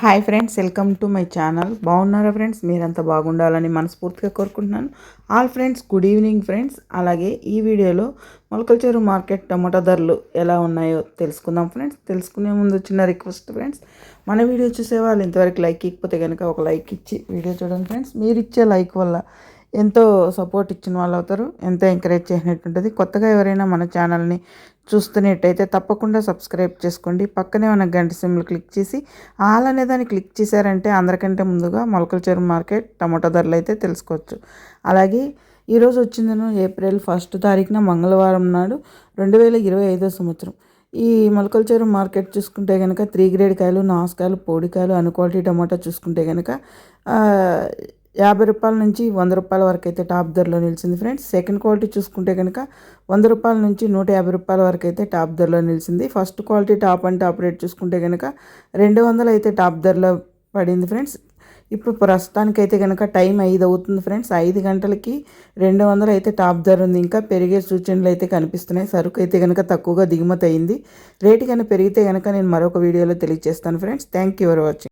Hi friends welcome to my channel. బాగున్నారా friends? మీరంతా బాగుండాలని మనస్ఫూర్తిగా కోరుకుంటున్నాను. All friends good evening friends. అలాగే ఈ వీడియోలో మొలకల్చెరు మార్కెట్ టమాటా ధరలు ఎలా ఉన్నాయో తెలుసుకుందాం ఫ్రెండ్స్. తెలుసుకునే ముందు చిన్న రిక్వెస్ట్ ఫ్రెండ్స్. మన వీడియో చూసే వాళ్ళు ఇంతవరకు లైక్ ఇకపోతే కనుక ఒక లైక్ ఇచ్చి వీడియో చూడండి ఫ్రెండ్స్. మీరు ఇచ్చే లైక్ వల్ల ఎంతో సపోర్ట్ ఇచ్చిన వాళ్ళు అవుతారు ఎంతో ఎంకరేజ్ చేసినట్టుంటుంది. కొత్తగా ఎవరైనా మన ఛానల్ని చూస్తున్నట్టయితే తప్పకుండా సబ్స్క్రైబ్ చేసుకోండి. పక్కనే ఉన్న గంట సిమ్లు క్లిక్ చేసి ఆల్ అనే దాన్ని క్లిక్ చేశారంటే అందరికంటే ముందుగా మొలకల చెరువు మార్కెట్ టమాటో ధరలు అయితే తెలుసుకోవచ్చు. అలాగే ఈరోజు వచ్చిందను ఏప్రిల్ ఫస్ట్ తారీఖున మంగళవారం నాడు రెండు వేల ఇరవై ఐదో సంవత్సరం. ఈ మొలకల చెరువు మార్కెట్ చూసుకుంటే కనుక త్రీ గ్రేడ్ కాయలు నాసుకాయలు పొడికాయలు అన్ క్వాలిటీ టమాటా చూసుకుంటే కనుక యాభై రూపాయల నుంచి వంద రూపాయల వరకు అయితే టాప్ ధరలో నిలిచింది ఫ్రెండ్స్. సెకండ్ క్వాలిటీ చూసుకుంటే కనుక వంద రూపాయల నుంచి నూట యాభై రూపాయల వరకు అయితే టాప్ ధరలో నిలిచింది. First quality top and top rate చూసుకుంటే కనుక రెండు వందలు అయితే టాప్ ధరలో పడింది ఫ్రెండ్స్. ఇప్పుడు ప్రస్తుతానికి అయితే కనుక టైం ఐదు అవుతుంది ఫ్రెండ్స్. ఐదు గంటలకి రెండు వందలు అయితే టాప్ ధర ఉంది. ఇంకా పెరిగే సూచనలు అయితే కనిపిస్తున్నాయి. సరుకు అయితే కనుక తక్కువగా దిగుమతి అయింది. రేటు కనుక పెరిగితే కనుక నేను మరొక వీడియోలో తెలియజేస్తాను friends. Thank you for watching.